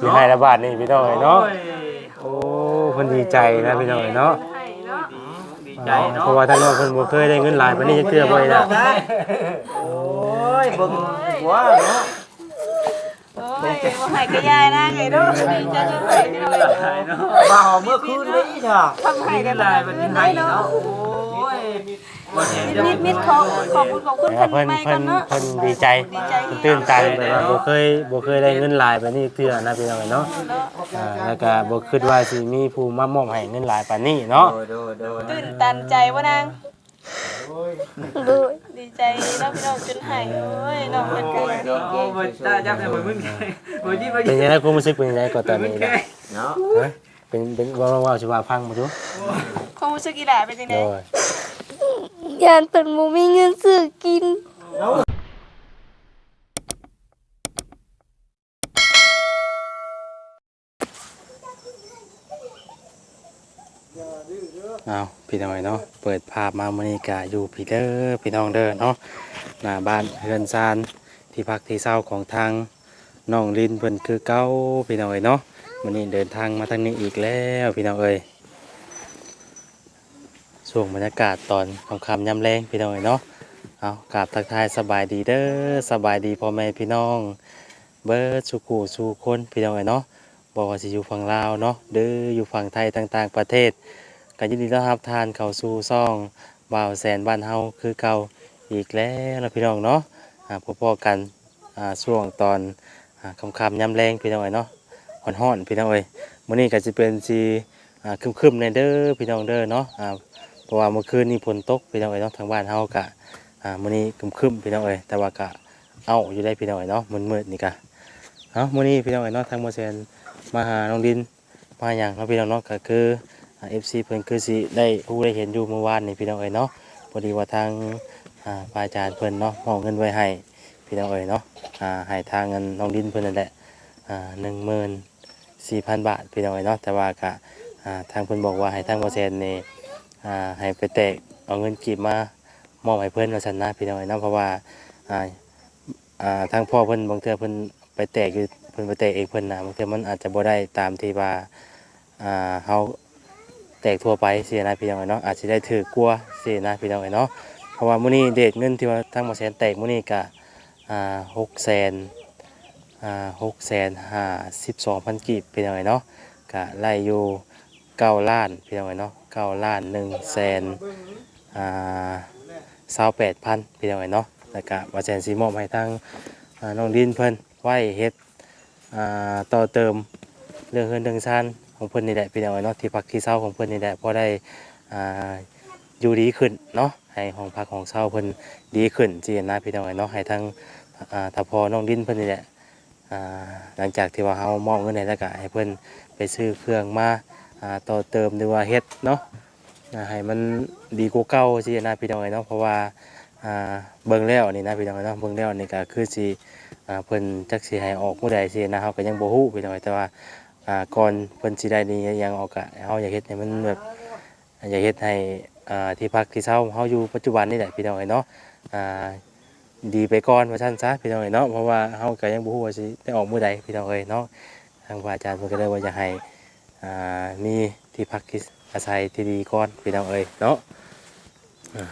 มีให้ละบาทนี่พี่น้องเอ้ยเนาะโอ้โอ้เพิ่นดีใจนะพี่น้องเอ้ยเนาะให้เนาะดีใจเนาะเพราะว่าทางน้องเพิ่นบ่เคยได้เงินหลายปานนี้จักเทื่อบ่ได้ล่ะโอ้ยเบิ่งหัวเนาะโอ้ยบ่ให้ก็ยายนะไงเด้อดีใจจังเลยพี่น้องหลายเนาะมาหอมเมื่อคืนนี้จ้ะทำให้กันหลายวันนี้ให้เนาะโอ้ยบ่เห็นจะ มิดมิดขอขอบคุณขอบคุณแต่เพิ่ว่านเพิ่นใหม่เพิ่กันนเนาะเพิ่นดีใจดีใจเพิ่นตื่นตันแบบว่าบ่เคยบ่เคยได้เงินหลายปานนี้เทื่อนะพี่น้องเอ้ยเนาะอ่าแล้วก็บ่คิดว่าสิมีผู้มามอบให้เงินหลายปานนี้เนาะโดยโดยโดยตื่นตันใจว่านางดีใจเนาะพี่น้องจนหายโอ้ยน้องเพิ่นก็โอ้บ่ตาจับได้บ่มึงบ่ยิ้มบ่เป็นยิ้มยังไงความรู้สึกเป็นยังไงก็ตอนนี้นะเนาะฮะเป็นเป็นว่าว่าสิว่าพังบ่ดูความรู้สึกอีหล่าเป็นจังได๋โด ยานเปิดมูมีเงินซื้อกิน เอาพี่น้องเนาะเปิดภาพมามื้อนี้ก็อยู่พี่เด้อพี่น้องเด้อเนาะหน้าบ้านเฮือนซานที่พักที่เช่าของทางน้องลินเพิ่นคือเก่าพี่น้อยเนาะมื้อนี้เดินทางมาทางนี้อีกแล้วพี่น้องเอ้ย ช่วงบรรยากาศตอนค่ำยามแลงพี่น้องเนาะเอากราบทักทายสบายดีเด้อสบายดีพ่อแม่พี่น้อง เบิร์ดสุกูสู่คนพี่น้องเนาะบอกว่าสิอยู่ฝั่งลาวเนาะหรืออยู่ฝั่งไทยต่างๆประเทศก็ยินดีต้อนรับทานเข้าสู่ซ่องบ่าวแสนบ้านเฮาคือเก่าอีกแล้วนะพี่น้องเนาะอ่าพบๆกันอาช่วงตอนอ่าค่ำยามแรงพี่น้องเอ้ยเนาะฮ้อนๆพี่น้องเอ้ยมื้อนี้ก็สิเป็นสิอาคึมๆในเด้อพี่น้องเด้อเนาะอา เพราะว่าเมื่อคืนนี้ฝนตกพี่น้องเอ้ยเนาะทางบ้านเฮาก็อ่ามื้อนี้ครึมพี่น้องเอ้ยแต่ว่าก็เอาอยู่ได้พี่น้องเอ้ยเนาะมืดๆนี่ก็เอ้ามื้อนี้พี่น้องเอ้ยเนาะทางบ่แสนมาหาน้องดินมาหยังเนาะพี่น้องเนาะก็คือเอฟซีเพิ่นคือสิได้ผู้ได้เห็นอยู่เมื่อวานนี่พี่น้องเอ๋ยเนาะพอดีว่าทางอ่าพระอาจารย์เพิ่นเนาะมอบเงินไว้ให้พี่น้องเอ๋ยเนาะอ่าให้ทางเงินน้องดินเพิ่นนั่นแหละอ่าหนึ่งหมื่นสี่พันบาทพี่น้องเอ๋ยเนาะแต่ว่าก็อ่าทางเพิ่นบอกว่าให้ทางเปอร์เซนนี่ อ่าให้ไปแตกเอาเงินกีบมามอบให้เพิ่อนว่าซั่นนะพี่น้อยเนาะเพราะว่าอ่าอ่าทางพ่อเพิ่อนบางเทื่อเพิ่อนไปแตกอยู่เพิ่อนไปแตกเองเพิ่อนนะบางเทื่อมันอาจจะบ่ได้ตามที่ว่าอ่าเฮาแตกทั่วไปเสียนะพี่น้องเนาะอาจจะได้ถือกลัวเสียนะพี่น้องเนาะเพราะว่ามื้อนี้เดทเงินที่ว่าทั้งหมดแสนแตกมื้อนี้ก็อ่าหกแสนอ่าหกแสนห้าสิบสองพันกีบพี่น้องเนาะก็ไล่อยู่เก้าล้านพี่น้องเนาะ เก้าล้านหนึ่งแสนอ่าสาวแปดพันพี่น้องเนาะแล้วก็ว่าแสนสีมอบให้ทางน้องดินเพิ่นไหวเฮ็ดอ่าต่อเติมเรื่องเฮือนเรื่องชานของเพื่อนนี่แหละพี่น้องเนาะที่พักที่เศร้าของเพื่อนนี่แหละพอได้อ่าอยู่ดีขึ้นเนาะให้ห้องพักของเศร้าเพิ่นดีขึ้นจีนะพี่น้องเนาะให้ทั้งอ่าถ้าพอน้องดินเพิ่นนี่แหละอ่าหลังจากที่ว่าเฮามอบเงินให้แล้วก็ให้เพิ่นไปซื้อเครื่องมา ต่อเติมหรือว่าเฮ็ดเนาะอ่าให้มันดีกว่าเก่าจีนะพี่น้องเนาะเพราะว่าอ่าเบิ่งแล้วนี่นะพี่น้องเนาะเบิ่งแล้วนี่ก็คือสิอ่าเพิ่นจักสิให้ออกเมื่อใดสินะเฮาก็ยังบ่ฮู้พี่น้องแต่ว่าอ่าก่อนเพิ่นสิได้นี่ยังออกกะเฮาอยากเฮ็ดให้มันแบบอยากเฮ็ดให้อ่าที่พักที่เช่าเฮาอยู่ปัจจุบันนี่แหละพี่น้องเอ้ยเนาะอ่าดีไปก่อนว่าซั่นซะพี่น้องเอ้ยเนาะเพราะว่าเฮาก็ยังบ่ฮู้ว่าสิได้ออกมื้อใดพี่น้องเอ้ยเนาะทางพระอาจารย์เพิ่นก็เลยว่าอยากให้ อ่ามีที่พักที่อาศัยที่ดีก่อนพี่น้องเอ้ยเนาะอ่า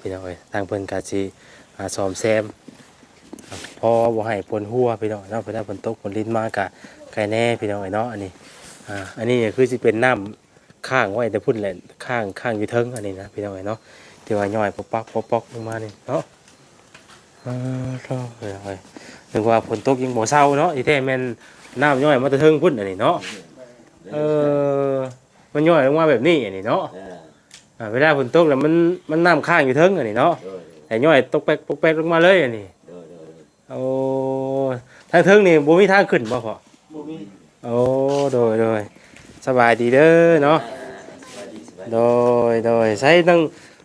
พี่น้องเอ้ยทางเพิ่นก็สิอ่าซ่อมแซมพอบ่ให้ฝนหัวพี่น้องเนาะเพิ่นถ้ฝนตกฝนลิ้นมากะไก่แน่พี่น้องไอ้เนาะอันนี้อ่าอันนี้คือสิเป็นน้ำข้างไว้แต่พุ่นแหละข้างข้างอยู่เทิงอันนี้นะพี่น้องไอ้เนาะที่ว่าย่อยปอกปอกปอกปอกลงมานี่เนาะอ่าเท่าเลยเอ้ยนึกว่าฝนตกยังบ่เศร้าเนาะที่แท้แม่นน้ำย่อยมาแต่เทิงพุ่นอันนี้เนาะ เออ มันย่อยลงมาแบบนี้อันนี้เนาะอ่าเวลาฝนตกแล้วมันมันน้ำข้างอยู่เทิงอันนี้เนาะแต่ย่อยตกแป๊กปอกแป๊กลงมาเลยอันนี้โอ้ทางเทิงนี่บ่มีทางขึ้นบ่พอโอ้โดยโดยสบายดีเด้อเนาะโดยโดยใช้ต้อง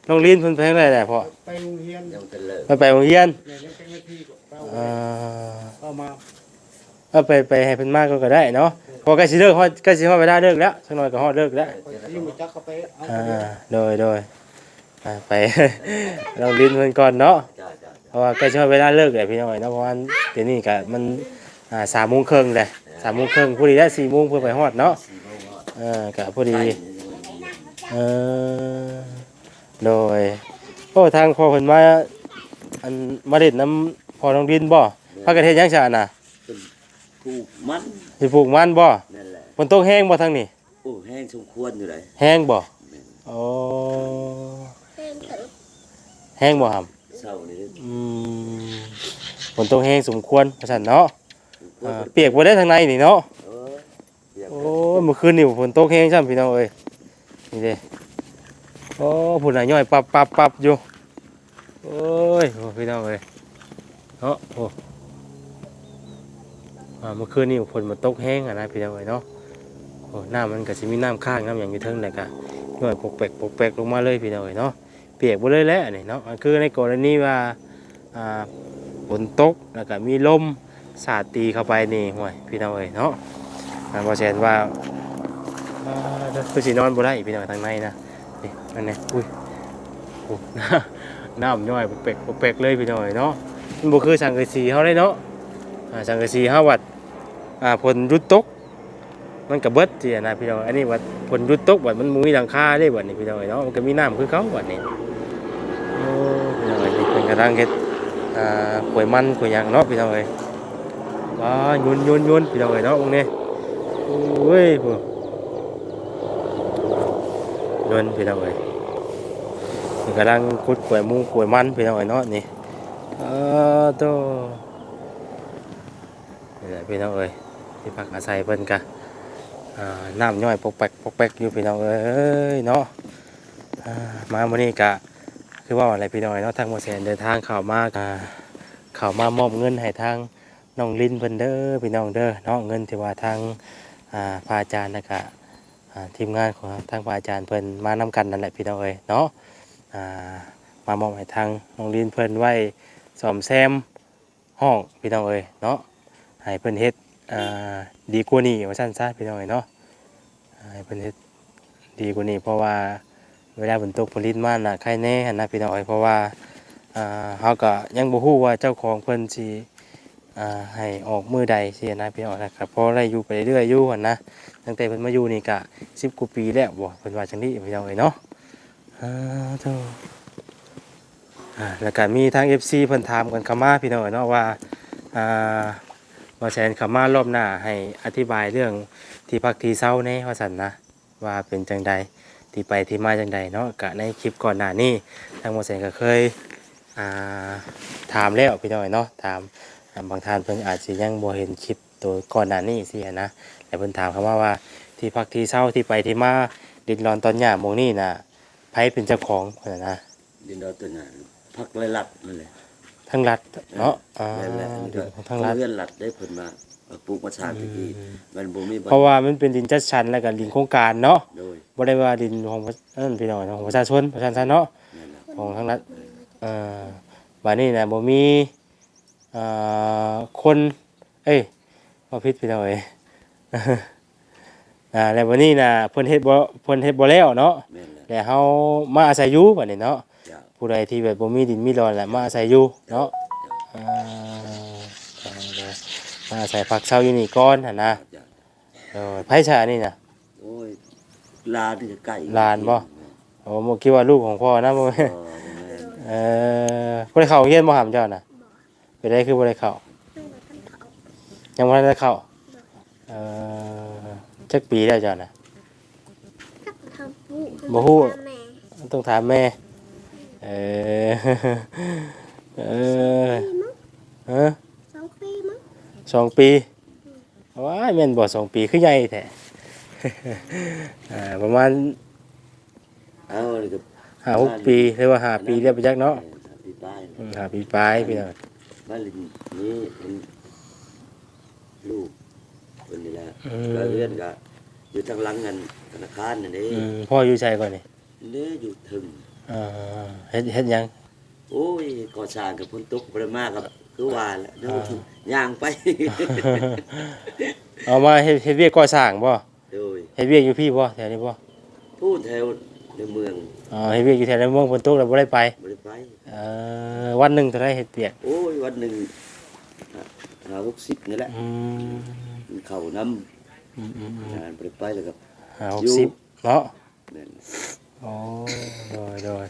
ต้องลิ้นเพิ่นแพงได้แหละพ่อไปโรงเรียนไปไปโรงเรียนเนี่ยยังเป็นหน้าที่ก็เอาอ่าเอามา เอาไปไปให้เพิ่นมากก็ก็ได้เนาะ พอใกล้สิเลิกฮอดใกล้สิฮอดเวลาเลิกแล้วสักหน่อยก็ฮอดเลิกแล้วที่มันจักก็ไปเอาอ่าโดยโดยอ่าไปลองลิ้นเพิ่นก่อนเนาะเพราะว่าใกล้สิฮอดเวลาเลิกแล้วพี่น้อยเนาะเพราะว่าเดี๋ยวนี้ก็มันอ่าสามโมงครึ่งเลยสามโมงครึ่งพอดีได้สี่โมงเพื่อไปฮอดเนาะสี่โมงก็เออกะพอดีไปเออโดยโอ้ทางพ่อเพิ่นมาอันมาเด็ดน้ำพอน้องดินบ่พากันเฮ็ดหยังซะน่ะเป็นผูกมัน สิปลูกมันบ่นั่นแหละฝนตกแห้งบ่ทางนี้โอ้แห้งสมควรอยู่เลยแห้งบ่โอ้แห้งบ่ครับเศร้านี่อืมฝนตกแห้งสมควรว่าซั่นเนาะสมควรอ่าเปียกบ่ได้ทางในนี่เนาะ เออเปียกโอ้ยเมื่อคืนนี่ฝนตกแห้งซ้ำพี่น้องเอ้ยนี่เด้โอ้พุ่นน่ะย่อยปับปับปับอยู่โอ้ยโอ้พี่น้องเอ้ยเนาะโอ้อ่า เมื่อคืนนี่ฝนมันตกแห้งอะนะพี่น้องเอ้ยเนาะโอ้น้ำมันก็สิมีน้ำค้างน้ำอย่างอยู่เทิงแหละกะย่อยปกแปกปกแปกลงมาเลยพี่น้องเอ้ยเนาะเปียกบ่เลยแหละนี่เนาะอันคือในกรณีว่าฝนตกแล้วก็มีลมสาดตีเข้าไปนี่ห่วยพี่น้องเอ้ยเนาะทางบอแซนว่าคือสินอนบ่ได้พี่น้องทางในนะนี่นั่นนี่อุ้ยโอ้น้ำน้ำย่อยเปกๆเปกเลยพี่น้องเนาะมันบ่คือสังกะสีเฮาเลยเนาะสังกะสีเฮาวัด อ่าผลรุดตก มันก็เบิดสิอะนะพี่น้องอันนี้วัดผลรุดตกวัดมันบ่มีหลังคาเด้บัดนี้พี่น้องเนาะมันก็มีน้ำคือเก่าบัดนี้โอ้พี่น้องเนี่เพิ่นกำลังเฮ็ดอ่ากล้วยมันกล้วยหยังเนาะพี่น้องเอ้ยว้ายุนยุนยุนพี่น้องเอ้ยเนาะตรงนี้โอ้ยพวกโดนพี่น้องเอ้ยมันกำลังคุดกล้วยมุงกล้วยมันพี่น้องเอ้ยเนาะนี่เออโตนี่แหละพี่น้องเอ้ย ที่พักอาศัยเพิ่นกะน้ำย่อยปกแปกปกแปกอยู่พี่น้องเอ้ยเนาะมาวันนี้กะคือว่าอะไรพี่น้องเอ้ยเนาะทางโมเสนเดินทางเข้ามากเข้ามามอบเงินให้ทางน้องลินเพิ่นเด้อพี่น้องเด้อเนาะเงินที่ว่าทางอ่าพระอาจารย์นะกะทีมงานของทางพระอาจารย์เพิ่นมานำกันนั่นแหละพี่น้องเอ้ยเนาะมามอบให้ทางน้องลินเพิ่นไว้ซ่อมแซมห้องพี่น้องเอ้ยเนาะให้เพิ่นเฮ็ด อ่าดีกว่านี้ว่าซั่นซะพี่น้องเอ้ยเนาะให้เพิ่นเฮ็ดดีกว่านี้เพราะว่าเวลาฝนตกฝนลิ้นมาน่ะใครแน่หั่นนะพี่น้องเอ้ยเพราะว่าอ่าเฮาก็ยังบ่ฮู้ว่าเจ้าของเพิ่นสิอ่าให้ออกมือใดสียนะพี่น้องนะครับเพราะอะไรอยู่ไปเรื่อยๆอยู่หั่นนะตั้งแต่เพิ่นมาอยู่นี่กะสิบกว่าปีแล้วบ่เพิ่นว่าจังนี้พี่น้องเอ้ยเนาะอ่าโธ่อ่าแล้วก็มีทาง FC เพิ่นถามกันเข้ามาพี่น้องเอ้ยเนาะว่าอ่า ว่าแสนเขามารอบหน้าให้อธิบายเรื่องที่พักที่เช้าแน่ว่าซั่นนะว่าเป็นจังใดที่ไปที่มาจังใดเนาะก็ในคลิปก่อนหน้านี้ทางบ่แสนก็เคยาถามแล้วพี่น้อยเนาะถามบางท่านเพิ่นอาจจะยังบ่เห็นคลิปตัวก่อนหน้านี้สินะแต่เพิ่นถามเขามาว่าที่พักที่เช่าที่ไปที่มาดินรอนตอนหญ้าโมงนี่น่ะไผเป็นเจ้าของนะดินดอนตัวนั้นพักไรลัดนั่นแหละ ทั้งรัฐเนาะอ่านั่นแหละดินของทั้งรัฐเพื่อนลัดได้เพิ่นมามาปลูกมาชาติที่มันบ่มีเพราะว่ามันเป็นดินจัดสรรแล้วก็ดินโครงการเนาะโดยบ่ได้ว่าดินของประเอิ้นพี่น้องของประชาชนประชาชนเนาะนั่นแหละของทั้งรัฐเอ่อบัดนี้น่ะบ่มีอ่าคน เอ้ยบ่ผิดพี่น้องเอ้ย อ่าแล้ววันนี้น่ะเพิ่นเฮ็ดบ่เพิ่นเฮ็ดบ่แล้วเนาะแม่นแหละแล้วเฮามาอาศัยอยู่บัดนี้เนาะจ้า ผู้ใดที่แบบบ่มีดินมีรอนแหละมาอาศัยอยู่เนาะอ่ามาอาศัยพักเช่าอยู่นี่ก่อนหั่นนะจ้าเออไผชานี่น่ะ โอ้ยลานนี่ก็ใกล้ลานบ่ โอ้บ่คิดว่าลูกของพ่อนะบ่แม่นเออแม่นเออบ่ได้เข้าโรงเรียนบ่หามเจ้าน่ะเป็นได้คือบ่ได้เข้ายังบ่ได้เข้าเอ่อจักปีแล้วเจ้าน่ะทำผู้บ่ฮู้แม่ต้องถามแม่ เออเออฮะสองปีมั้งสองปีว้ายแม่นบ่สองปีคือใหญ่แท้อ่าประมาณเอานี่ก็ห้าหกปีหรือว่าห้าปีเรียบไปจักเนาะปีป้ายอืมห้าปีปลายพี่น้องบ้านลินนี่เป็นลูกคนนี้แหละอืก็มเลื่อนก็อยู่ทางหลังเงินธนาคารนั่นเองอืมพ่ออยู่ใจก่อนนี่เนี่ยอยู่ถึง อ่าเฮ็ดเฮ็ดหยัง โอ้ยก่อสร้างกับพ้นตกประมากับคือว่าแหละเดี๋ยวย่างไป เอามาเฮ็ดเฮ็ดเวียกก่อสร้างบ่โดยเฮ็ดเวียกอยู่พี่บ่แถวนี้บ่พูดแถวในเมืองอ๋อเฮ็ดเวียกอยู่แถวในเมืองฝนตกแล้วบ่ได้ไปบริไป เอ่อวันหนึงเท่าไหร่เฮ็ดเวียกโอ้ยวันหนึ่งหาหกสิบนี่แหละอืมมันเข้าน้อืมอืมำงานไปไปแล้วก็ห้าหกสิบเนาะแม่น อ๋อโดยโดย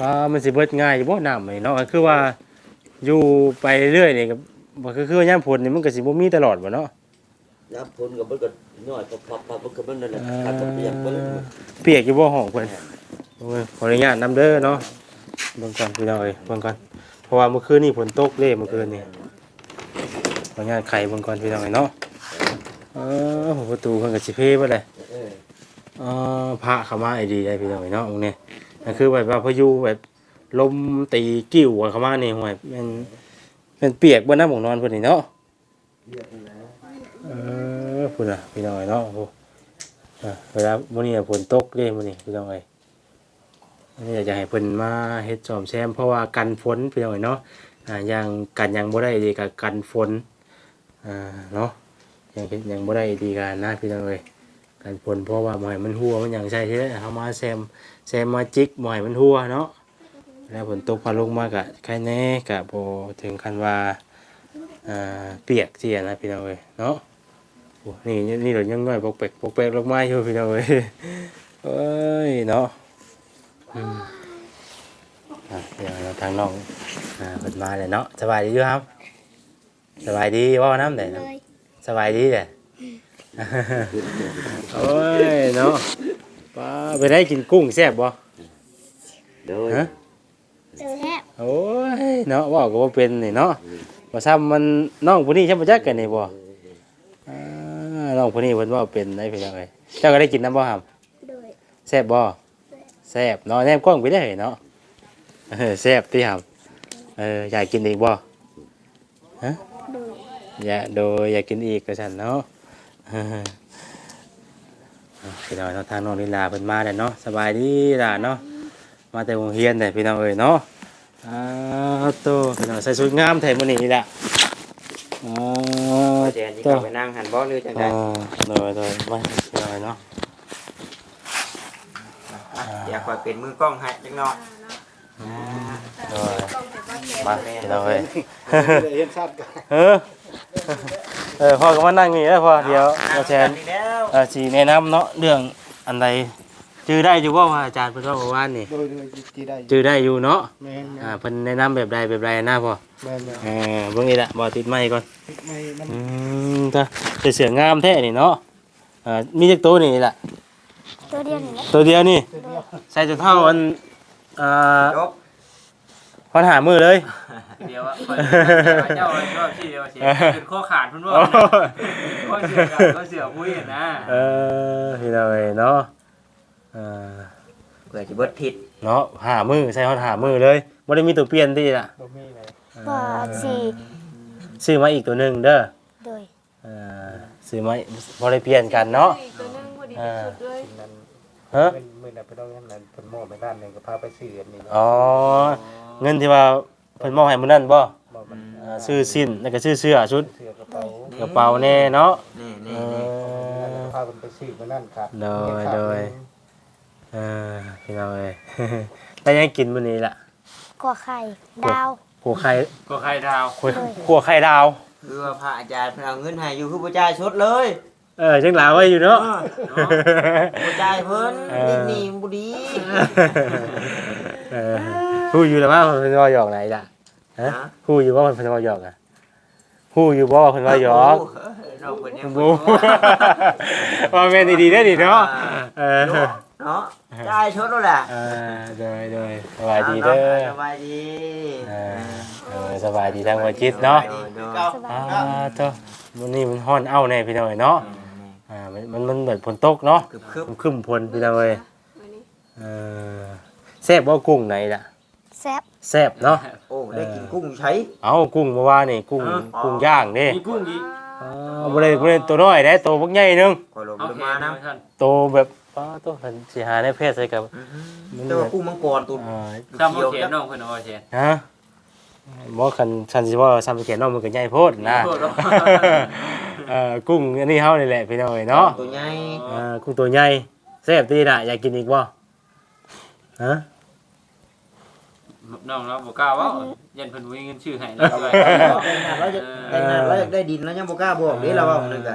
อ่ามันสิเบิดง่ายอยู่บ่น้ำนี่เนาะก็คือว่าอยู่ไปเรื่อยนี่ก็บ่คือคือว่ายามฝนนี่มันก็สิบ่มีตลอดบ่เนาะน้ำพ่นก็มันก็น้อยพับพับพับมันก็มันนั่นแหละอ่าขาดมันเปียกเบิ่งเปียกอยู่บ่ห้องเพิ่นโอ้ยขออนุญาตนำเด้อเนาะเบิ่งก่อนพี่น้องเอ้ยเบิ่งก่อนเพราะว่าเมื่อคืนนี่ฝนตกเด้เมื่อคืนนี่ขออนุญาตไขเบิ่งก่อนพี่น้องเอ้ยเนาะเออหัวประตูเพิ่นก็สิเพบ่ได้ เออเอพระเขามาไอ้ดีได้พี่น้องเอ้ยเนาะตรงนี้นั่นคือแบบว่าพายุแบบลมตีกิ้วเข้ามานี่ห่วยแมันเป็นเปียกบนน้ำของนอนเพิ่นนี่เนาะเออพุ่นน่ะพี่น้องเอ้ยเนาะโอ้อะเวลามื้อนี้ฝนตกเด้มื้อนี้พี่น้องเอ้ยอันนี้อยากจะให้เพิ่นมาเฮ็ดซ่อมแซมเพราะว่ากันฝนพี่น้องเอ้ยเนาะอ่าอย่างกันยังบ่ได้ดีก็กันฝนอ่าเนาะยังเฮ็ดยังบ่ได้ดีกันนะพี่น้องเอ้ย การผลเพราะว่าหมอยมันหัวมันอย่างใช่ที่เขามาแซมแซมมาจิกหมอยมันหัวเนาะแล้วฝนตกพาลงมากะใครแน่กะโบถึงคันว่าอ่าเปียกเจียนะพี่น้องเอ้ยเนาะโอ้นี่นี่เรายังน้อยปกเปกปกเปกลงมาอยู่พี่น้องเอ้ยเอ้ยเนาะอืมอะเดี๋ยวเราทางน้องอ่าเปิดมาเลยเนาะสบายดีอยู่ครับ สบายดีว่าน้ำไหนเลเนาะยสบายดีเด้ โอ้ยเนาะป้าไปได้กินกุ้งแซ่บบ่โดยฮะแซ่บโอ้ยเนาะเว่าก็บ่เป็นนี่เนาะบ่ซ้ำมันน้องผู้นี้ใช่บ่จักกันนี่บ่อ่าน้องผู้นี้เพิ่นเว่าเป็นได้เพิ่นจังไดเจ้าก็ได้กินน้ำบ่ครับโดยแซ่บบ่แซ่บเนาะแนมกล้องไปได้เนาะเออแซ่บติครับเอออยากกินอีกบ่โดยอยากโดยอยากกินอีกก็ซั่นเนาะเออ พี่น้องเนาะทางน้องลีลาเพิ่นมาแล้วเนาะสบายดีล่ะเนาะมาแต่โรงเรียนแต่พี่น้องเอ้ยเนาะอ้าวโตพี่น้องใส่ชุดงามแท้มื้อนี้นี่แหละอ้าวเจนที่โตเข้าไปนั่งหันบ่หรือจังไดอ่าโดยโดยมาพี่น้องเอ้ยเนาะอะเดี๋ยวคอยเป็นมือกล้องให้จังหน่อยโดยมาพี่น้องเอ้ยเห็นชัดกันเออ เออพ่อก็มานั่งนี่แล้วพ่อเดี๋ยวมาแชร์อีกแล้วเอ่อสีแนะนำเนาะเรื่องอันใดจื้อได้อยู่ว่าว่าอาจารย์เพิ่นว่าเมื่อวานนี่โดยโดยจีได้จื้อได้อยู่เนาะแม่นแม่อ่านเพิ่นแนะนำแบบใดแบบใดนะพ่อแม่นแม่นเออเบิ่งนี่แหละบ่ติดไม้ก่อนไม่มันอืมถ้าเสืองามแท้นี่เนาะอ่ามีจักตัวนี่แหละตัวเดียวนี่แหละตัวเดียวนี่ใส่จนเท่าอันอ่า จบพันหามือเลย เดียวอะคอยเจ้าชอบที่เดียวเสียเป็นข้อขาดพุ่นว่าข้อเสือกันข้อเสือพุ้ยนะเออพี่น้องเอ้ยเนาะอ่าเพื่อสิเบิดผิดเนาะหามือใส่ฮอดหามือเลยบ่ได้มีตัวเปลี่ยนติล่ะบ่มีเลยว่าสี่ซื้อมาอีกตัวหนึงเด้อโดยอ่าซื้อมาบ่ได้เปลี่ยนกันเนาะ ตัวนึงพอดีที่สุดเลย นั่น ฮะเงินมื้อนั้นไปต้องนั้นนั้นเพิ่นมอบไปด้านหนึงก็พาไปซื้ออันนี้อ๋อ เงินที่ว่าเพิ่นมอบให้มื้อนั้นบ่บ่มันอ่าซื้อสิ้นแล้วก็ซื้อเสื้อชุดเสื้อกระเป๋ากระเป๋าแน่เนาะนี่เอนี่นี่อ พาเพิ่นไปซื้อมานั่นครับโดยโดย เออพี่น้องเอ้ยแล้วยังกินมื้อนี้ล่ะกว่าไข่ดาวขัวไข่ก็ใครดาวขัวขัวไข่ดาว คือว่าพระอาจารย์เพิ่นเอาเงินให้อยู่คือบ่จ่ายชดเลย เออจังหลาไว้อยู่เนาะ บ่จ่ายเพิ่นเออ นี่นี่บ่ดีเออฮู้อยู่แล้วว่าเพิ่นว่าหยอกไหนล่ะฮะฮะฮู้อยู่ว่าเพิ่นว่าหยอกอะฮู้อยู่บ่ว่าเพิ่นว่าหยอกน้องเพิ่นยังบูว่าแม่นดีๆได้อดิเนาะเออเนาะจ่ายชดแล้วแหละเออโดยโดยสบายดีเด้อสบายดีเออเออสบายดีทางหัวจิตเนาะ โดยโดยสบาอ่ายเจ้ามันนี่มันฮ้อนเอ้าแน่พี่น้อยเนาะอ่ามันมันมันเหมือนฝนตกเนาะคึบคึบมันครึ้มพลพี่น้อยเออแซ่บบ่กุ้งไหนล่ะแซ่บแซ่บเนาะโอ้ได้กินกุ้งใช้เอากุ้งเมื่อวานนี่กุ้งกุ้งย่างเด้มีกุ้งอีกอ๋อบ่ได้บ่ได้ตัวน้อยเด้ตัวบักใหญ่นึงก็ลงเอาลงแขมานนะมาท่านตัวแบบป้าตัวคันสิหาในเพศใส่กับมันแต่ว่ากุ้งมังกรตัวอ่าจำเอาแขนน้องเพิ่นเอาแขนฮะบ่คันฉันสิว่าซ้ำแขนน้องมันก็ใหญ่โพดนะโทษ เนาะเอ่อกุ้งอันนี้เฮานี่แหละพี่น้อยเนาะตัวใหญ่เอ่อกุ้งตัวใหญ่แซ่บดีน่ะอยากกินอีกบ่ฮะ น้องเราบ่กล้าเว้ายันเพิ่นบ่มีเงินชื่อให้เราด้วยแต่งงานแล้วจะแต่งงานแล้วอยากได้ดินแล้วยังบ่กล้าบอกเด้เราว่านั่นก็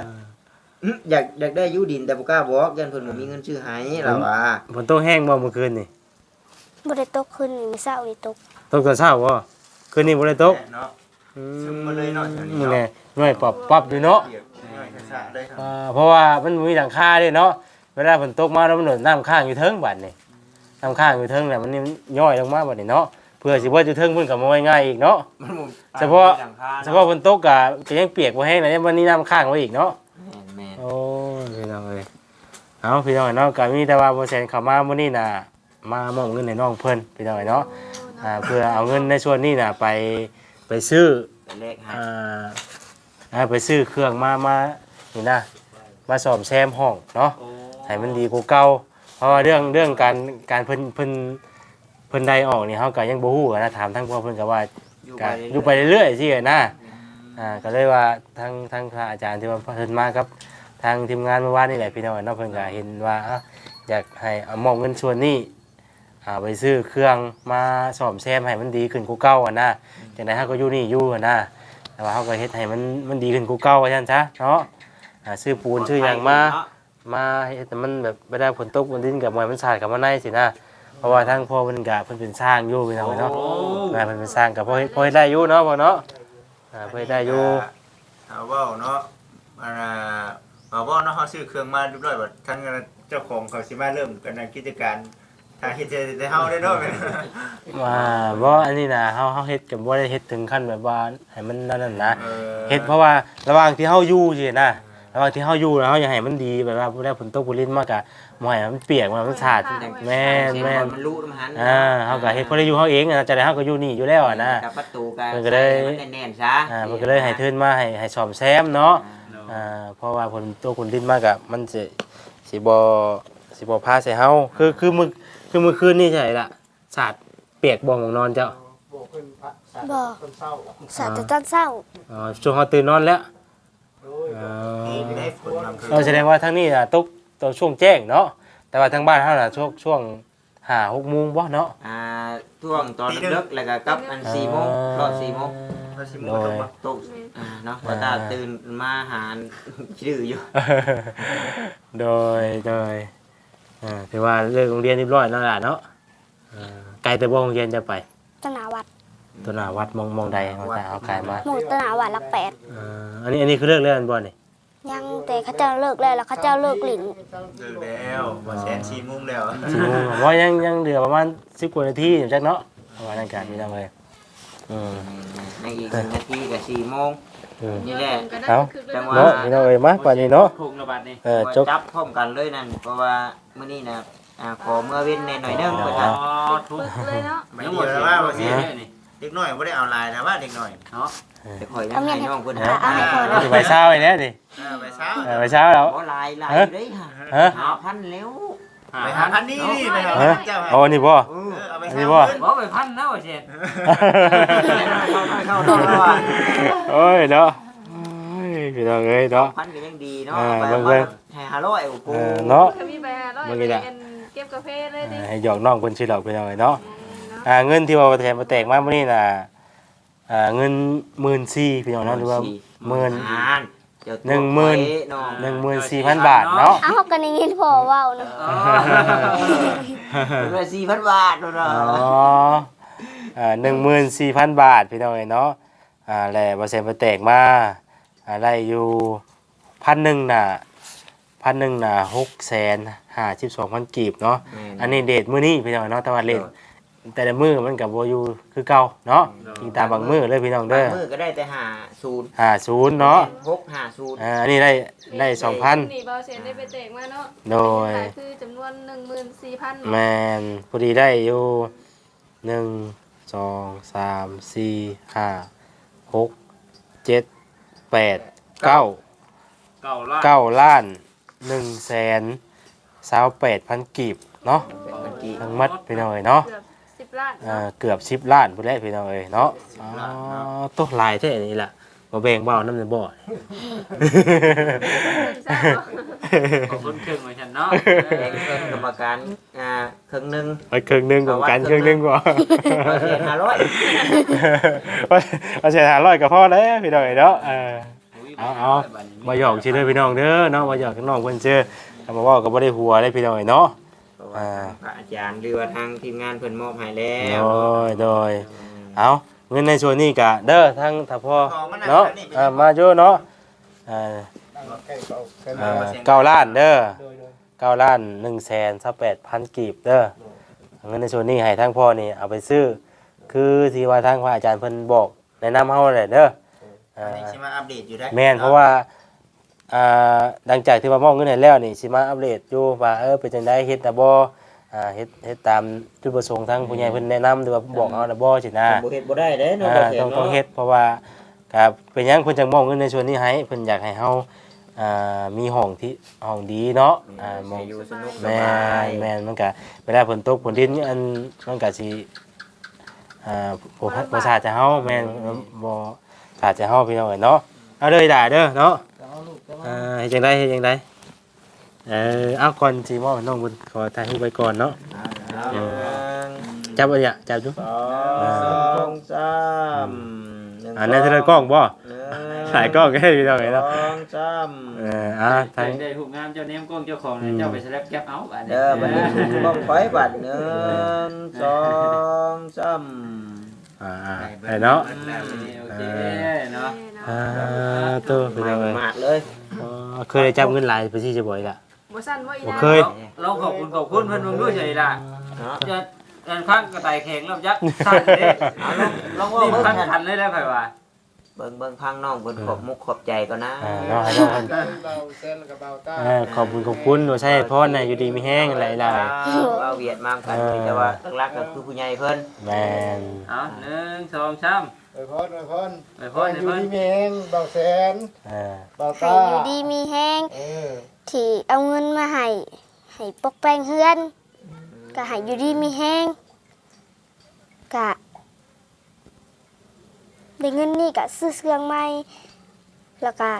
อื้ออยากอยากได้อยู่ดินแต่บ่กล้าบอกยันเพิ่นบ่มีเงินซื้อให้เราว่าฝนตกแห้งบ่เมื่อคืนนี่บ่ได้ตกขึ้นมื้อเช้านี่ตกตกตอนเช้าบ่คืนนี้บ่ได้ตกเนาะ อืซึมมาเลยเนาะเดี๋ยวนี้มึงเนาะไงหน่วยปรับปรับอยู่เนาะเปียก ง่ายๆสะๆเลยครับอ่าเพราะว่ามันมีหลังคาด้วยเนาะเวลาฝนตกมาแล้วมันโดนน้ำข้างอยู่เทิงบัดนี่น้ำข้างอยู่เทิงเนี่ยมันนี่ย่อยลงมาบัดนี่เนาะเพื่อสิว่าอยู่เทิงเพิ่นก็บ่ง่ายๆอีกเนาะ มันบ่เฉพาะ หลังคาเฉพาะฝนตกก็ก็ยังเปียกบ่แห้งเลยยังวันนี้น้ำข้างไว้อีกเนาะ แม่นโอ้ยพี่น้องเอ้ยเอาพี่น้องเนาะก็มีแต่ว่าบ่แซนเข้ามามื้อนี้น่ะมามอบเงินให้น้องเพิ่นพี่น้องเนาะอ่าเพื่อเอาเงินในส่วนนี้น่ะไปไปซื้อๆเป็นเลขให้อ่าอ่าไปซื้อเครื่องมามา นี่นะมาซ่อมแซมห้องเนาะโอ้ให้มันดีกว่าเก่าเพราะว่าเรื่องเรื่องการการเพิ่นเพิ่นเพิ่นใดออกนี่เฮาก็ยังบ่ฮู้อะนะถามทั้งพ่อเพิ่นก็ว่าอยู่ก็ไปอยู่ไปเรื่อยๆสินะอ่าก็เลยว่าทั้งทั้งพระอาจารย์ที่ว่าเพิ่นมากับทางทีมงานเมื่อวานนี่แหละพี่น้องเนาะเพิ่นก็เห็นว่าอะอยากให้เอามอบเงินส่วนนี้อ่าไปซื้อเครื่องมาซ่อมแซมให้มันดีขึ้นกว่าเก่าอะนะจังได๋เฮาก็อยู่นี่อยู่อะนะแต่ว่าเฮาก็เฮ็ดให้มันมันดีขึ้นกว่าเก่าว่าซั่นซะเนาะ อ่าซื้อปูนซื้อหยังมามาเฮ็ดแต่มันแบบเวลาฝนตกบนดินกับมวยมันสาดกับมันในสินะเพราะว่าทั้งพ่อเพิ่นก็เพิ่นเป็นสร้างอยู่พี่น้องเนาะแม่เพิ่นเป็นสร้างกับพ่อเฮ็ดพ่อเฮ็ดได้อยู่เนาะพ่อเนาะอ่าพ่อเฮ็ดได้อยู่เอาเว่าเนาะอ่าเอาเว่าเนาะเขาซื้อเครื่องมาเรียบร้อยบัดทั้งเจ้าของเขาสิมาเริ่มกันในกิจการทางเฮ็ดได้เฮาได้เนาะแม่นว่าบ่อันนี้นะเฮาเฮาเฮ็ดก็บ่ได้เฮ็ดถึงขั้นแบบว่าให้มันนั่นนั่นนะออเฮ็ดเพราะว่าระหว่างที่เฮาอยู่สินะ ระหว่างที่เฮาอยู่แล้วเฮาอยากให้มันดีแบบว่าเวลาฝนตกฝนลิ้นมากะบ่ให้มันเปียกมันสาดแม่นแม่นมันรู้น้ำหันอ่าเฮาก็เฮ็ดเพราะได้อยู่เฮาเองอะจะได้เฮาก็อยู่นี่อยู่แล้วอะนะกับประตูกันมันก็ได้มันแน่นๆซะอ่ามันก็เลยให้ทื่นมาให้ให้ซ่อมแซมเนาะอ่าเพราะว่าผลตัวคนดิ้นมากอะมันสิสิบอสิบอพาใส่เฮาคือคือมือคือมือคืนนี่ใช่ล่ะสาดเปียกบ่องของนอนเจ้าโบขึ้นพระสาบ่ต้นเศร้าสาดแต่ตอนเช้าอ๋อช่วงเฮาตื่นนอนแล้ว โอ้ยอ๋อนี่ได้ฝนนำคือเออแสดงว่าทั้งนี้น่ะตกตอนช่วงแจ้งเนาะแต่ว่าทางบ้านเฮาน่ะช่วงช่วงห้าหกโมงบ่เนาะ อ่าช่วงตอนดึกๆแล้วก็กลับอัน4โมงรอด4โมงเราสิโดมื้อตยกบ่ตกอ่าเนาะว่าตาตื่นมาหาชื่ออยู่โดยโดยอ่าถือว่าเลิกโรงเรียนเรียบร้อยแล้วล่ะเนาะอ่าไกลแต่บ่โรงเรียนจะไปตนาวัด ตัวหน้าวัดมองมองใดมาแต่เอาไกลมาหมู่ตนาวัดหลักแปดอ่าอันนี้อันนี้คือเลิกเล่นบอลนี่ยังแต่เขาเจ้าเลิกแล้วแล้วเขาเจ้าเลิกหลินเลิกแล้วบ่แสน4โมงแล้วสี่โมงเพราะยังยังเหลือประมาณสิบกว่านาทีอยู่จักเนาะประมาณนั้นกันพี่น้องเลยอืมในอีกหนึ่งนาทีกับ4โมงอืม นี่แหละเอาจังหวะเนาะพี่น้องเอ้ยมาป่านนี้เนาะถูกระบาดนี่เออจบจับพร้อมกันเลยนั่นเพราะว่ามื้อนี้นะอ่าขอเมื่อเว้นในหน่อยหนึงเพิ่นอ๋ว่าอถูกเลยเนาะไม่ทั้งดีหมดแล้วว่าว่าบ่บ่สิสิเนี่ยนี่ เด็กน้อยบ่ได้เอาลายนะว่าเด็กน้อยเนาะจะคอยยังให้น้องเพิ่นหาเอาให้พอเอาสิไปเช้าไอ้เนี่ยดิเออไปเช้าเออไปเช้าแล้วบ่ลายลายฮะเด้ค่ะฮะ หาพันแล้วไปหาพันนี่นี่ไปหาฮะเจ้าเอาอันนี้บ่ เออเอาไปอันนี้เช้าบ่ขึ้นบ่ไปพันนะว่าเช่นเข้าเข้าเข้าว่าโอ้ยเนาะโอ้ยพี่น้องเอ้ยเนาะ พันก็ยังดีเนาะอ่าไปเบิ่งว่าเบิ่งให้หาร้อยโอ้โหเออเนาะ ก็มีไปหาร้อยเมื่อกี้ไปน่ะกันเก็บกาแฟเลยดิอ่าให้หยอกน้องเพิ่นชื่อดอกพี่น้องเอ้ยเนาะ อ่าเงินที่ว่าแทนมาแตกมามื้อนี้น่ะอ่าเงิน14,000พี่น้องเนาะหรือว่าหมื่นอ่านเดี๋ยวตัวหนึ่งหมื่นไว้น้องหนึ่งหมื่นสี่พันบาทเนาะ เอ้ากันได้ยินพ่อเว้านะอ๋อเป็นว่าสี่พันบาทเนาะอ๋ออ่าหนึ่งหมื่นสี่พันบาทพี่น้องเอ้ยเนาะอ่าแล้วเปอร์เซ็นต์ไปแตกมาอ่าได้อยู่พันหนึ่งน่ะพันหนึ่งน่ะหกแสนห้าสิบสองพันกีบเนาะอันนี้เดทมื้อนี้พี่น้องเนาะแต่ว่าเลท แต่ละมื้อมันกับโบอยู่คือเก่าเนาะยิงตามบางมื้อเลยพี่น้องบาเด้งอมือก็ได้แต่หาศูนย์ห้าศูนย์เนาะหกหาศูนย์อ่าอันนี้ได้ได้สองพัน นี่เบาเซนได้ไปเตะมาเนาะโดยขายคือจำนวนหนึ่งหมื่นสี่พันแมนพอดีได้อยู่หนึ่งสองสามสี่ห้าหกเจ็ดแปดเก้าเก่าล้านเก้าล้านหนึ่งแสนสาวแปดพันกีบเนาะเป็นกี่ทั้งมัดพี่น้องเอ้ยเนาะเกือบสิบ ล้านอ่าเกือบสิบล้านพุ่นแหละพี่น้องเอ้ยเนาะอ๋อตัวลายแท้นี่ล่ะบ่แบ่งเบาน้ำในบ่อทราบของคนครึ่งเหมือนฉันเนาะแบ่งเพิ่นกรรมการอ่าครึ่งหนึง ไปครึ่งหนึงของกันครึ่งหนึงกว่าเราเสีย500ว่าว่าเสียหาร้อยกับพ่อแล้วพี่น้องเนาะเออ เอาเอามาหยอกชื่อเด้อพี่น้องเด้อเนาะมาหยอกน้องเพิ่นชื่อถ้ามาเว้าก็บ่ได้หัวได้พี่น้องเนาะเพ ราะว่าทางพระอาจารย์หรือว่าทางทีมงานเพิ่นมอบให้แล้วโดยโดยเอาเงินในส่วนนี้ก็เด้อทั้งถ้าพ่อเนาะอ่ามาอยู่เนาะอ่าใกล้เขาใกล้อ่ามาเก้าล้านเด้อโดยโดยเก้าล้านหนึ่งแสนสักแปดพันกีบเด้อเงินในส่วนนี้ให้ทั้งพ่อนี่เอาไปซื้อ คือที่ว่าทางพระอาจารย์เพิ่นบอกแนะนำเฮาแหละเด้ออัอ่านนี้สิมาอัปเดตอยู่ได้แม่นเพราะว่า อ่าดังจากที่ว่ามอบเงินให้แล้วนี่สิมาอัปเดตอยู่ว่าเออเป็นจังไดเฮ็ดแต่บ่อ่าเฮ็ดเฮ็ดตามจุดประสงค์ทางผู้ใหญ่เพิ่นแนะนำหรือว่าบอกเอาน่ะบ่สินะบ่เฮ็ดบ่ได้เด้เนาะอ่าบ่เฮ็ดต้องต้องเนาะเฮ็ดเพราะว่าครับเป็นหยังเพิ่นจังมอบเงินในส่วนนี้ให้เพิ่นอยากให้เฮาอ่ามีห้องที่ห้องดีเนาะอ่ามอง อยู่สนุกสแม่บายนแม่นมันก็เวลาฝนตกฝนดินอันมันก็สิอ่าบ่บ่สาดจะเฮาแม่นบ่สาดจะเฮาพี่น้องเอ้ยเนาะเอาเลยได้เด้อเนาะ อ่าเฮ็ดจังไดเฮ็ดจังไดเออเอาก่อนสิมอบให้น้องบุญขอถ่ายรูปไว้ก่อนเนาะ หนึ่งจับอันเนี้ยจับดูสองสามหนึ่งอันนั้นเธอกล้องบ่หนึ่งถ่ายกล้องให้พี่น้องเห็นสเนาะองสามเอออะได้ถ่ายได้หูงามเจ้าเนมกล้องเจ้าของเนี่ยเจ้าไปสลับแก๊ปเอาอันนี้เด้อบัดนี้บ้องไฟบัดหนึ่งสองสาม อ่าอ่าได้เนาะโอเคเนาะอ่าตัวพี่น้องเอ้ยมาดเลยอ๋อเคยได้จับเงินหลายไปสิจะบ่อยล่ะบ่สั่นบ่อีบ่นะเคยเราขอบคุณขอบคุณเพิ่นมึงด้วยใช่ล่ะเนาะจะอันข้างกระต่ายแข็งแล้วยักษ์สั่นเด้เอาลองลองว่านี่เบิ่งพันกันขันเลยแล้วค่อยว่า เบิ่งเบิ่งพังน้องเบิ่งขอบมุกขอบใจก่อนนะ อ่าเนาะให้น้องเพิ่นเบาเส้นแล้วก็เบาตาเออขอบคุณขอบคุณว่าใช่พรน่ะอยู่ดีมีแห้งหลายเอาเวียดมากกันแต่ว่าหลักๆก็คือผู้ใหญ่เพิ่นๆแม่นเอาหนึ่งสองสามไปพรไปพรไปพ่ออไปยู่พ่อที่เมงเบาแสนอ่า เบาให้ตาอยู่ดีมีแห้งเออที่เอาเงินมาให้ให้ปกแป้งเฮือน ก็ให้อยู่ดีมีแห้งก็ ได้เงินนี่ก็ซื้อเครื่องใหม่แล้วก็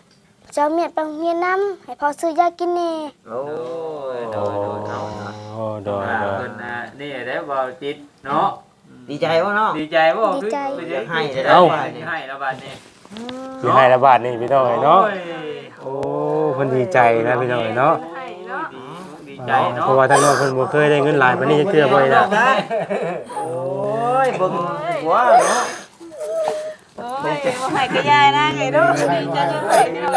เจ้าเมียดไปโรงเมียนน้ำให้พอซื้อยากินแน่โอ้ยโดโอ้ยโดยเอาเนาะโอ้โดยอ่าโดยเพิ่นอะนี่ได้บ่จิตเนาะดีใจวะเนาะ ดีใจบ่คือให้ได้เอ้าได้ให้แล้วบัดนี้สิให้ละบาทนี่พี่น้องเอ้ยเนาะโอ้โอ้เพิ่นดีใจนะพี่น้องเอ้ยเนาะให้เนาะดีใจเนาะเพราะว่าท่านน้องเพิ่นบ่เคยได้เงินหลายปานนี้จักเทื่อบ่ได้ล่ะโอ้ยเบิ่งหัวเนาะโอ้ย บ่ให้ก็ยายนะไงลูกดีใจจังเลยนี่เรา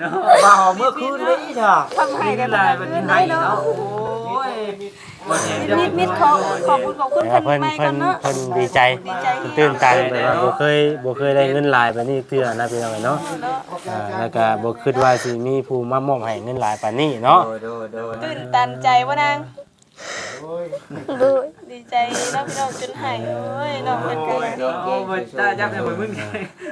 เนาะบ่าวเมื่อคืนเลยจ้ะทำให้ให้กันนได้ได้มัมันนให้ให้เนาะโอ้ยมิดมิดขอขอบคุณขอบคุณเพิ่นเพิ่นเพิ่นเพิ่นดีใจตื่นตันแบบว่าบ่เคยบ่เคยได้เงินหลายปานนี้เทื่อนะพี่น้องเนาะอ่าแล้วก็บ่คิดว่าสิมีผู้มามอบให้เงินหลายปานนี้เนาะตื่นตันใจว่นาง ดูดีใจน้องพี่น้องจนหายโอ้ยน้องเพิ่นก็เก่งโอ้เก่งบ่ตาจับได้บ่มึง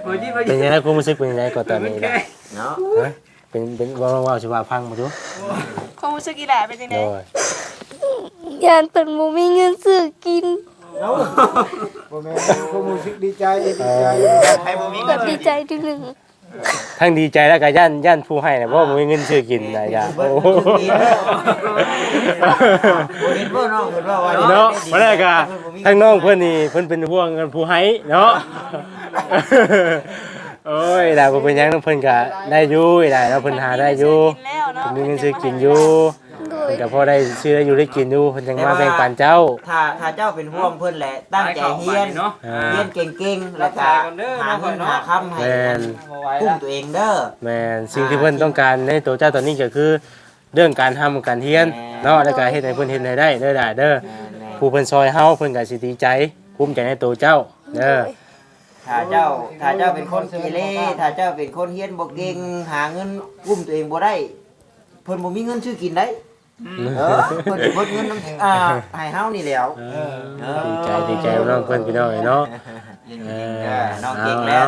บ่ที่บ่เป็นยังไงความรู้สึกเป็นยังไงก็ตอนนี้ล่ะเนาะเฮ้ยเป็นเป็นว่าว่าสิว่าพังมาดูความรู้สึกอีหล่ะเป็นจังโดได๋ยยานเปิดบ่มีเงินซื้อกินบ่แม่นก็มูสิกดีใจดีใจ ใครบ่มีก็เงินดีใจทีหนึ่ง ทั้งดีใจแล้วก็ย่านย่านผู้ให้น่ะบ่มีเงินซื้อกินนะจ้ะโอ้โหเห็นบ่น้องเห็นว่าว่าเนาะมาแล้วก็ทั้งน้องเพิ่นนี่เพิ่นเป็นห่วงกันผู้ให้เนาะโอ้ยได้บ่เป็นหยังน้องเพิ่นก็ได้อยู่ได้แล้วเพิ่นหาได้อยู่กินแล้วเนาะเพิ่นมีเงินซื้อกินอยู่โดย เพิ่นก็พอได้ซื้อได้อยู่ได้กินอยู่เพิ่นจังมาแบ่งปันเจ้า ถ้าถ้าเจ้าเป็นห่วงเพิ่นแหละ ตั้งใจเฮียนเนาะอ่า เฮียนเก่งๆแล้วก็หาเงินหาคำให้แม่น กุ้มตัวเองเด้อ แม่นสิ่งที่เพิ่นต้องการในตัวเจ้าตอนนี้ก็คือเรื่องการทำการเฮียนเนาะแล้วก็เฮ็ดให้เพิ่นเฮ็ดให้ได้เด้อได้เด้อผู้เพิ่นซอยเฮาเพิ่นก็สิดีใจภูมิใจในตัวเจ้าเด้อ ถ้าเจ้าถ้าเจ้าเป็นคนเกเรถ้าเจ้าเป็นคนเฮียนบ่เก่งหาเงินกุ้มตัวเองบ่ได้เพิ่นบ่มีเงินซื้อกินได้ เออเพิ่นเบิดเงินน้ำอ่าให้เฮานี่แหล้วดีใจดีใจน้องเพิ่นพี่น้องเนาะเออน้องเก่งแล้ว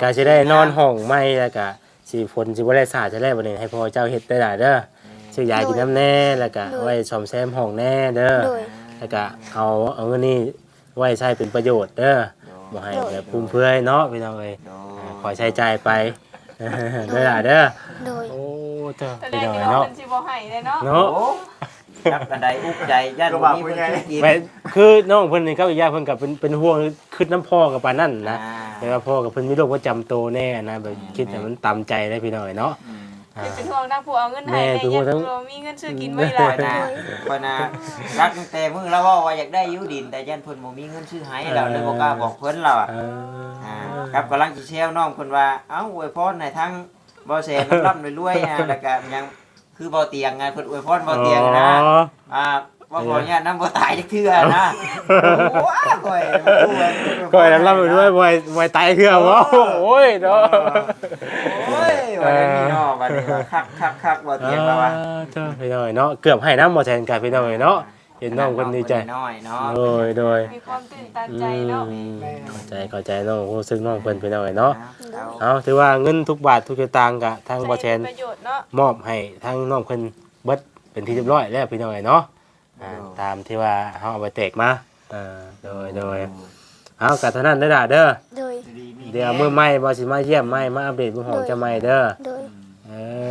ก็สิได้นอนห้องใหม่แล้วก็สิฝนสิบ่ได้สาดจะได้บ่นี่ให้พ่อเจ้าเฮ็ดได้ล่ะเด้อซื้อยากินน้ำแน่แล้วก็ไว้ซ่อมแซมห้องแน่เด้อโดย แล้วก็เอาเอาเงินนี้ไว้ใช้เป็นประโยชน์เด้อบ่ให้แบบฟุ่มเฟือยเนาะพี่น้องเอ้ยอ่าขอใช้จ่ายไปเด้อล่ะเด้อ โดย โอ้ เจ้าแต่พี่แรกน้องนี่เนาะเพิ่นสิบ่ให้เลยเนาะเนาะโอ้จับกันไดอุกใจย่านบ่มีเพิ่นชื่อกินแม่คือน้องเพิ่นนี่เขาอีกอย่างเพิ่นก็เป็นเป็นห่วงคือน้ำพ่อกับปานนั่นนะอ่าแต่ว่าพ่อกับเพิ่นมีโรคประจำตัวแน่นะแบบคิดแต่มันตามใจได้พี่น้อยเนาะอืมอ่าเป็นห่วงนางผู้เอาเงินให้แม่เป็นห่วงทั้งยับ่มีเงินซื้อกินไม่คล่ะอยนะคอยนะรักตั้งแต่มื้อเราเว้าว่าอยากได้อยู่ดินแต่ยันเพิ่นบ่มีเงินซื้อให้เราเลยบ่กล้าบอกเพิ่นเราอะเอออ่าครับกำลังสิแซวน้องเพิ่นว่าเอ้าอวยพรให้ทั้ง บ่แสนร่ำรวยๆอะแล้วก็ยังคือบ่เตียงไงเพิ่นอวยพรบ่เตียงนะอ๋ออ่าว่าบ่เนี่ยน้ำบ่ตายจักเทื่อนะโอ้ยก่อยก็ไอ้นั้นรับไปด้วยมวยมวยไตเครื่องวะโอ้ยเนาะโอ้ยวันนี้เนาะวันนี้ว่าคักคักคักบ่เตียงแล้วว่ะเจ้าพี่น้อยเนาะเกือบให้น้ำบ่แทนกันพี่น้อยเนาะ เห็นน้องคนดีใจน้อยเนาะโดยโดยมีความตื่นตันอืใจเนาะมเข้าใจเข้าใจน้องรู้สึกน้องเพิ่นพี่น้อยเนาะเอาเอาถือว่าเงินทุกบาททุกสตางค์กะทางบ่แทนประโยชน์เนาะมอบให้ทางน้องเพิ่นเบิดเป็นที่เรียบร้อยแล้วพี่น้อยเนาะอ่าตามที่ว่าเฮาเอาไปแตกมาอ่าโดยโดยเอากะเท่านั้นเด้อล่ะเด้อโดยเดี๋ยวมื้อใหม่บ่สิมาเยี่ยมใหม่มาอัปเดตมื้อของจะใหม่เด้อ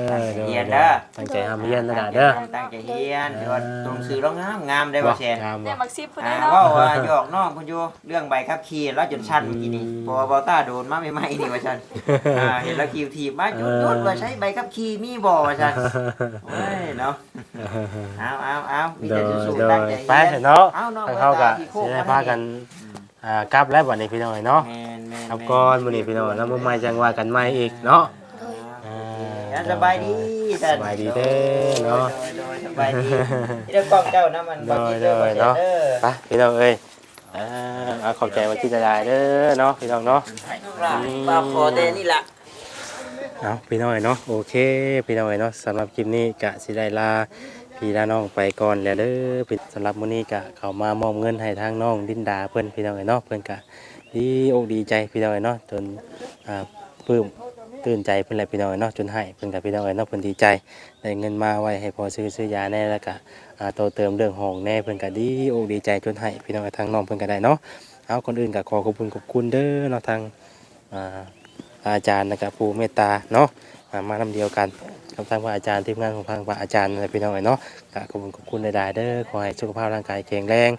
โดยเออเด้อเด้อตั้งใจทำเรียนนะเด้อตั้งใจเฮียนเดี๋ยวตรงสื่อร้องงามงามได้บ่แชนงามได้บ่มักซิบพุ่นอ่าได้เนาะว่าว่าหยอกน้องคุณอยู่เรื่องใบขับขี่แล้วจนชันเมื่อกี้นี่บ่บ่ต้าโดนมาใหม่ๆนี่ว่าชันอ่าเห็นแล้วขี่ถีบมาจุดจุดว่าใช้ใบขับขี่มีบ่ว่าชันโอ้ยเนาะเอาเอาเอามีโดแต่ยสู้โดๆตั้งยใจไปเฮียนเถอะเนาะเอาน้องทางเขาก็ที่โคกสิได้พากันอ่ากลับแล้วบัดนี้พี่น้อยเนาะแม่นแม่นครับก่อนมื้อนี้พี่น้อยแล้วมื้อใหม่จังว่ากันใหม่อีกเนาะโดยอ่ อ่าสบายดีสบายดีเด้อเนาะ โดยๆสบายดีเดี๋ยวกล้องเจ้านะมันบ่กินเด้อบ่เสียเด้อไปพี่น้องเอ้ยอ่าเอาขอบใจว่าที่จะได้เด้อเนาะพี่น้องเนาะให้ลูกหลานป้าขอแต่นี่ล่ะ เอาพี่น้อยเนาะโอเค พี่น้อยเนาะสำหรับคลิปนี้กะสิได้ลาพี่ลาน้องไปก่อนแล้วเด้อพี่สำหรับมื้อนี้กะเขามามอบเงินให้ทางน้องดินดาเพิ่นพี่น้อยเนาะเพิ่นกะดีอกดีใจพี่น้อยเนาะจนอ่าปลื้ม ตื่นใจเพิ่นแหละพี่น้อยเนาะจนให้เพิ่นกะพี่น้อยเนาะเพิ่นดีใจได้เงินมาไว้ให้พอซื้อซื้อยาแน่แล้วก็อ่าโตเติมเรื่องห้องแน่เพิ่นกะดีอกดีใจจนให้พี่น้อยทางน้องเพิ่นก็ได้เนาะเอาคนอื่นก็ขอขอบคุณขอบคุณเด้อเนาะทางอ่าอาจารย์นะครับผู้เมตตาเนาะมามานำเดียวกันกับทางพระอาจารย์ทีมงานของทางพระอาจารย์อะไรพี่น้องเอ๋ยเนาะก็ขอบคุณขอบคุณใดๆเด้อขอให้สุขภาพร่างกายแข็งแรง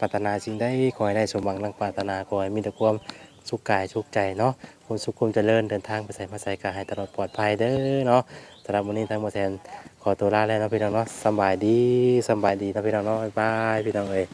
ปรารถนาสิ่งใดขอให้ได้สมหวังดังปรารถนาขอให้มีแต่ความ สุขกายสุขใจเนาะคุณสุขคุณเจริญเดินทางไปใส่มาใส่กายให้ตลอดปลอดภัยเด้อเนาะสำหรับวันนี้ทางโมแทนขอตัวลาแล้วเนาะพี่น้องเนาะสบายดีสบายดีนะพี่น้องเนาะบ๊ายบายพี่น้องเอ๋ย